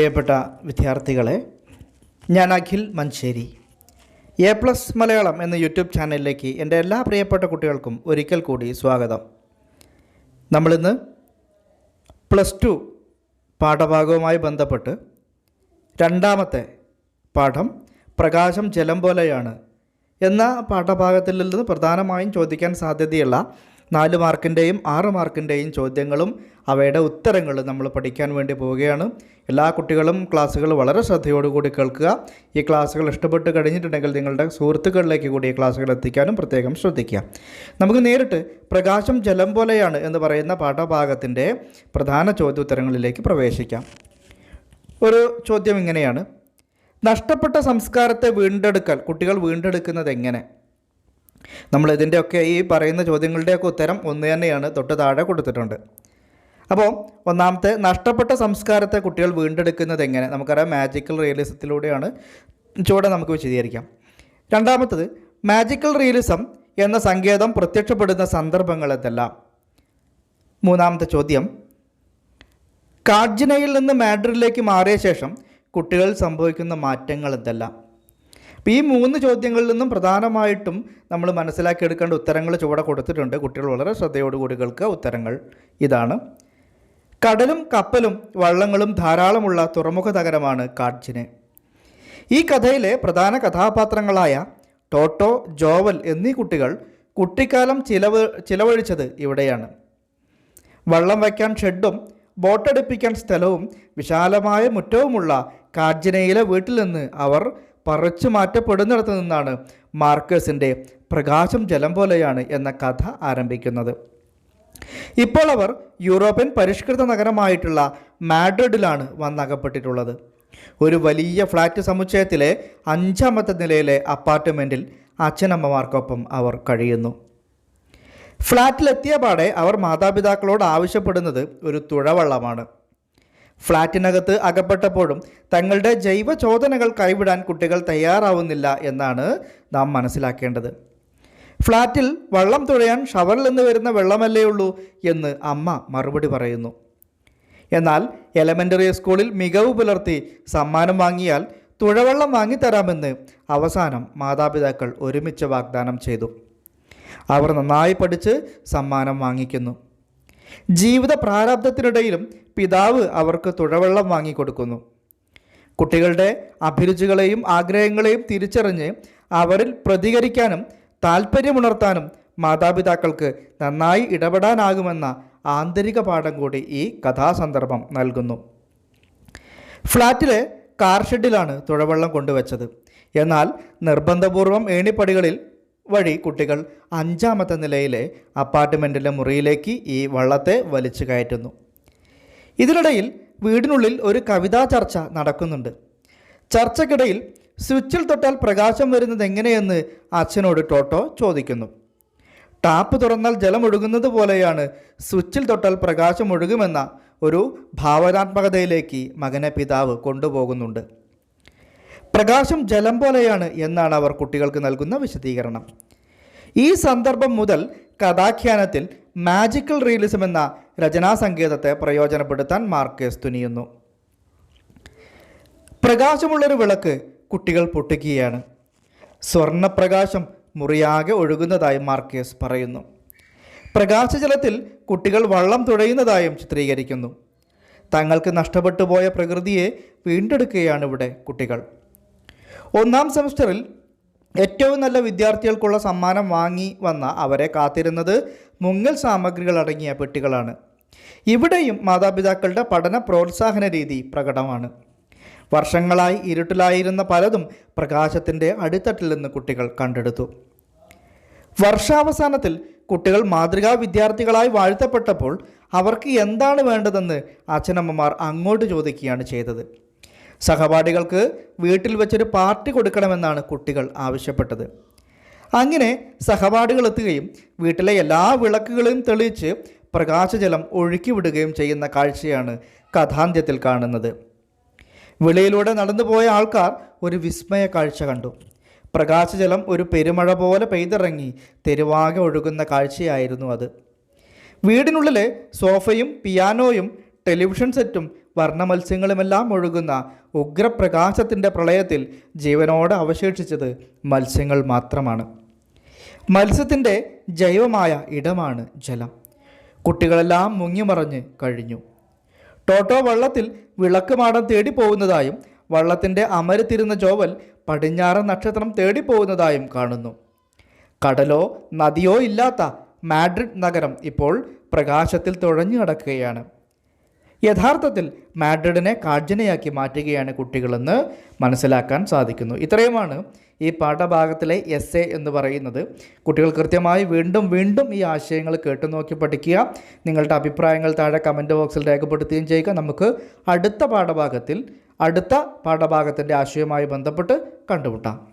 പ്രിയപ്പെട്ട വിദ്യാർത്ഥികളെ ഞാൻ അഖിൽ മഞ്ചേരി എ പ്ലസ് മലയാളം എന്ന യൂട്യൂബ് ചാനലിലേക്ക് എന്റെ എല്ലാ പ്രിയപ്പെട്ട കുട്ടികൾക്കും ഒരിക്കൽ കൂടി സ്വാഗതം. നമ്മളിന്ന് പ്ലസ് ടു പാഠഭാഗവുമായി ബന്ധപ്പെട്ട് രണ്ടാമത്തെ പാഠം പ്രകാശം ജലം പോലെയാണ് എന്ന പാഠഭാഗത്തിൽ നിന്ന് പ്രധാനമായും ചോദിക്കാൻ സാധ്യതയുള്ള നാല് മാർക്കിന്റെയും ആറ് മാർക്കിന്റെയും ചോദ്യങ്ങളും അവയുടെ ഉത്തരങ്ങളും നമ്മൾ പഠിക്കാൻ വേണ്ടി പോവുകയാണ്. എല്ലാ കുട്ടികളും ക്ലാസ്സുകൾ വളരെ ശ്രദ്ധയോടുകൂടി കേൾക്കുക. ഈ ക്ലാസ്സുകൾ ഇഷ്ടപ്പെട്ട് കഴിഞ്ഞിട്ടുണ്ടെങ്കിൽ നിങ്ങളുടെ സുഹൃത്തുക്കളിലേക്ക് കൂടി ഈ ക്ലാസ്സുകൾ എത്തിക്കാനും പ്രത്യേകം ശ്രദ്ധിക്കുക. നമുക്ക് നേരിട്ട് പ്രകാശം ജലം പോലെയാണ് എന്ന് പറയുന്ന പാഠഭാഗത്തിന്റെ പ്രധാന ചോദ്യോത്തരങ്ങളിലേക്ക് പ്രവേശിക്കാം. ഒരു ചോദ്യം ഇങ്ങനെയാണ്. നഷ്ടപ്പെട്ട സംസ്കാരത്തെ വീണ്ടെടുക്കൽ കുട്ടികൾ വീണ്ടെടുക്കുന്നത് എങ്ങനെ? നമ്മൾ ഇതിന്റെയൊക്കെ ഈ പറയുന്ന ചോദ്യങ്ങളുടെയൊക്കെ ഉത്തരം ഒന്ന് തന്നെയാണ് തൊട്ട് താഴെ കൊടുത്തിട്ടുണ്ട്. അപ്പോൾ ഒന്നാമത്തെ നഷ്ടപ്പെട്ട സംസ്കാരത്തെ കുട്ടികൾ വീണ്ടെടുക്കുന്നത് എങ്ങനെ? നമുക്കറിയാം മാജിക്കൽ റിയലിസത്തിലൂടെയാണ് ചുവടെ നമുക്ക് വിശദീകരിക്കാം. രണ്ടാമത്തത് മാജിക്കൽ റിയലിസം എന്ന സങ്കേതം പ്രത്യക്ഷപ്പെടുന്ന സന്ദർഭങ്ങൾ എന്തെല്ലാം മൂന്നാമത്തെ ചോദ്യം കാർജിനയിൽ നിന്ന് മാഡ്രിഡിലേക്ക് മാറിയ ശേഷം കുട്ടികളിൽ സംഭവിക്കുന്ന മാറ്റങ്ങൾ എന്തെല്ലാം അപ്പോൾ ഈ മൂന്ന് ചോദ്യങ്ങളിൽ നിന്നും പ്രധാനമായിട്ടും നമ്മൾ മനസ്സിലാക്കിയെടുക്കേണ്ട ഉത്തരങ്ങൾ ചുവടെ കൊടുത്തിട്ടുണ്ട്. കുട്ടികൾ വളരെ ശ്രദ്ധയോടുകൂടി കേൾക്കുക. ഉത്തരങ്ങൾ ഇതാണ്. കടലും കപ്പലും വള്ളങ്ങളും ധാരാളമുള്ള തുറമുഖ നഗരമാണ് കാഡ്ജിന്. ഈ കഥയിലെ പ്രധാന കഥാപാത്രങ്ങളായ ടോട്ടോ ജോവൽ എന്നീ കുട്ടികൾ കുട്ടിക്കാലം ചിലവ് ചിലവഴിച്ചത് ഇവിടെയാണ്. വള്ളം വയ്ക്കാൻ ഷെഡും ബോട്ടടുപ്പിക്കാൻ സ്ഥലവും വിശാലമായ മുറ്റവുമുള്ള കാർജിനയിലെ വീട്ടിൽ നിന്ന് അവർ പറിച്ചു മാറ്റപ്പെടുന്നിടത്തു നിന്നാണ് മാർക്കേഴ്സിന്റെ പ്രകാശം ജലം പോലെയാണ് എന്ന കഥ ആരംഭിക്കുന്നത്. ഇപ്പോൾ അവർ യൂറോപ്യൻ പരിഷ്കൃത നഗരമായിട്ടുള്ള മാഡ്രിഡിലാണ് വന്നകപ്പെട്ടിട്ടുള്ളത്. ഒരു വലിയ ഫ്ലാറ്റ് സമുച്ചയത്തിലെ അഞ്ചാമത്തെ നിലയിലെ അപ്പാർട്ട്മെന്റിൽ അച്ഛനമ്മമാർക്കൊപ്പം അവർ കഴിയുന്നു. ഫ്ലാറ്റിലെത്തിയ പാടെ അവർ മാതാപിതാക്കളോട് ആവശ്യപ്പെടുന്നത് ഒരു തുഴവള്ളമാണ്. ഫ്ലാറ്റിനകത്ത് അകപ്പെട്ടപ്പോഴും തങ്ങളുടെ ജൈവ ചോദനകൾ കൈവിടാൻ കുട്ടികൾ തയ്യാറാവുന്നില്ല എന്നാണ് നാം മനസ്സിലാക്കേണ്ടത്. ഫ്ളാറ്റിൽ വള്ളം തുഴയാൻ ഷവറിൽ നിന്ന് വരുന്ന വെള്ളമല്ലേ ഉള്ളൂ എന്ന് അമ്മ മറുപടി പറയുന്നു. എന്നാൽ എലമെന്ററി സ്കൂളിൽ മികവ് പുലർത്തി സമ്മാനം വാങ്ങിയാൽ തുഴവെള്ളം വാങ്ങിത്തരാമെന്ന് അവസാനം മാതാപിതാക്കൾ ഒരുമിച്ച് വാഗ്ദാനം ചെയ്തു. അവർ നന്നായി പഠിച്ച് സമ്മാനം വാങ്ങിക്കുന്നു. ജീവിത പ്രാരാബ്ധത്തിനിടയിലും പിതാവ് അവർക്ക് തുഴവെള്ളം വാങ്ങിക്കൊടുക്കുന്നു. കുട്ടികളുടെ അഭിരുചികളെയും ആഗ്രഹങ്ങളെയും തിരിച്ചറിഞ്ഞ് അവരിൽ പ്രതികരിക്കാനും താല്പര്യമുണർത്താനും മാതാപിതാക്കൾക്ക് നന്നായി ഇടപെടാനാകുമെന്ന ആന്തരിക പാഠം കൂടി ഈ കഥാസന്ദർഭം നൽകുന്നു. ഫ്ലാറ്റിലെ കാർഷെഡിലാണ് തുഴവെള്ളം കൊണ്ടുവച്ചത്. എന്നാൽ നിർബന്ധപൂർവം ഏണിപ്പടികളിൽ വഴി കുട്ടികൾ അഞ്ചാമത്തെ നിലയിലെ അപ്പാർട്ട്മെന്റിലെ മുറിയിലേക്ക് ഈ വള്ളത്തെ വലിച്ചു കയറ്റുന്നു. ഇതിനിടയിൽ വീടിനുള്ളിൽ ഒരു കവിതാ ചർച്ച നടക്കുന്നുണ്ട്. ചർച്ചക്കിടയിൽ സ്വിച്ചിൽ തൊട്ടാൽ പ്രകാശം വരുന്നത് എങ്ങനെയെന്ന് അച്ഛനോട് ടോട്ടോ ചോദിക്കുന്നു. ടാപ്പ് തുറന്നാൽ ജലമൊഴുകുന്നത് പോലെയാണ് സ്വിച്ചിൽ തൊട്ടാൽ പ്രകാശം ഒഴുകുമെന്ന ഒരു ഭാവനാത്മകതയിലേക്ക് മകനെ പിതാവ് കൊണ്ടുപോകുന്നുണ്ട്. പ്രകാശം ജലം പോലെയാണ് എന്നാണ് അവർ കുട്ടികൾക്ക് നൽകുന്ന വിശദീകരണം. ഈ സന്ദർഭം മുതൽ കഥാഖ്യാനത്തിൽ മാജിക്കൽ റിയലിസം എന്ന രചനാസങ്കേതത്തെ പ്രയോജനപ്പെടുത്താൻ മാർക്കേസ് തുനിയുന്നു. പ്രകാശമുള്ളൊരു വിളക്ക് കുട്ടികൾ പൊട്ടിക്കുകയാണ് സ്വർണപ്രകാശം മുറിയാകെ ഒഴുകുന്നതായി മാർക്കേസ് പറയുന്നു. പ്രകാശജലത്തിൽ കുട്ടികൾ വള്ളം തുഴയുന്നതായും ചിത്രീകരിക്കുന്നു. തങ്ങൾക്ക് നഷ്ടപ്പെട്ടു പോയ പ്രകൃതിയെ വീണ്ടെടുക്കുകയാണ് ഇവിടെ കുട്ടികൾ. ഒന്നാം സെമസ്റ്ററിൽ ഏറ്റവും നല്ല വിദ്യാർത്ഥികൾക്കുള്ള സമ്മാനം വാങ്ങി വന്ന അവരെ കാത്തിരുന്നത് മുങ്ങൽ സാമഗ്രികൾ അടങ്ങിയ പെട്ടികളാണ്. ഇവിടെയും മാതാപിതാക്കളുടെ പഠന പ്രോത്സാഹന രീതി പ്രകടമാണ്. വർഷങ്ങളായി ഇരുട്ടിലായിരുന്ന പലതും പ്രകാശത്തിന്റെ അടിത്തട്ടിൽ നിന്ന് കുട്ടികൾ കണ്ടെടുത്തു. വർഷാവസാനത്തിൽ കുട്ടികൾ മാതൃകാ വിദ്യാർത്ഥികളായി വാഴ്ത്തപ്പെട്ടപ്പോൾ അവർക്ക് എന്താണ് വേണ്ടതെന്ന് അച്ഛനമ്മമാർ അങ്ങോട്ട് ചോദിക്കുകയാണ് ചെയ്തത്. സഹപാഠികൾക്ക് വീട്ടിൽ വെച്ചൊരു പാർട്ടി കൊടുക്കണമെന്നാണ് കുട്ടികൾ ആവശ്യപ്പെട്ടത്. അങ്ങനെ സഹപാഠികൾ എത്തുകയും വീട്ടിലെ എല്ലാ വിളക്കുകളെയും തെളിയിച്ച് പ്രകാശജലം ഒഴുക്കിവിടുകയും ചെയ്യുന്ന കാഴ്ചയാണ് കഥാന്ത്യത്തിൽ കാണുന്നത്. വെളിയിലൂടെ നടന്നുപോയ ആൾക്കാർ ഒരു വിസ്മയ കാഴ്ച കണ്ടു. പ്രകാശജലം ഒരു പെരുമഴ പോലെ പെയ്തിറങ്ങി തെരുവാകെ ഒഴുകുന്ന കാഴ്ചയായിരുന്നു അത്. വീടിനുള്ളിലെ സോഫയും പിയാനോയും ടെലിവിഷൻ സെറ്റും വർണമത്സ്യങ്ങളുമെല്ലാം ഒഴുകുന്ന ഉഗ്രപ്രകാശത്തിന്റെ പ്രളയത്തിൽ ജീവനോടെ അവശേഷിച്ചത് മത്സ്യങ്ങൾ മാത്രമാണ്. മത്സ്യത്തിന്റെ ജൈവമായ ഇടമാണ് ജലം. കുട്ടികളെല്ലാം മുങ്ങിമറഞ്ഞ് കഴിഞ്ഞു. ടോട്ടോ വള്ളത്തിൽ വിളക്ക് മാടം തേടി പോകുന്നതായും വള്ളത്തിന്റെ അമരത്തിരുന്ന ചോവൽ പടിഞ്ഞാറൻ നക്ഷത്രം തേടി പോകുന്നതായും കാണുന്നു. കടലോ നദിയോ ഇല്ലാത്ത മാഡ്രിഡ് നഗരം ഇപ്പോൾ പ്രകാശത്തിൽ തുഴഞ്ഞു നടക്കുകയാണ് യഥാർത്ഥത്തിൽ മാഡ്രിഡിനെ കാർജനയാക്കി മാറ്റുകയാണ് കുട്ടികളെന്ന് മനസ്സിലാക്കാൻ സാധിക്കുന്നു. ഇത്രയുമാണ് ഈ പാഠഭാഗത്തിലെ എസ് എ എന്ന് പറയുന്നത്. കുട്ടികൾ കൃത്യമായി വീണ്ടും വീണ്ടും ഈ ആശയങ്ങൾ കേട്ടു നോക്കി പഠിക്കുക. നിങ്ങളുടെ അഭിപ്രായങ്ങൾ താഴെ കമന്റ് ബോക്സിൽ രേഖപ്പെടുത്തുകയും ചെയ്യുക. നമുക്ക് അടുത്ത പാഠഭാഗത്തിൽ അടുത്ത പാഠഭാഗത്തിന്റെ ആശയവുമായി ബന്ധപ്പെട്ട് കണ്ടുമുട്ടാം.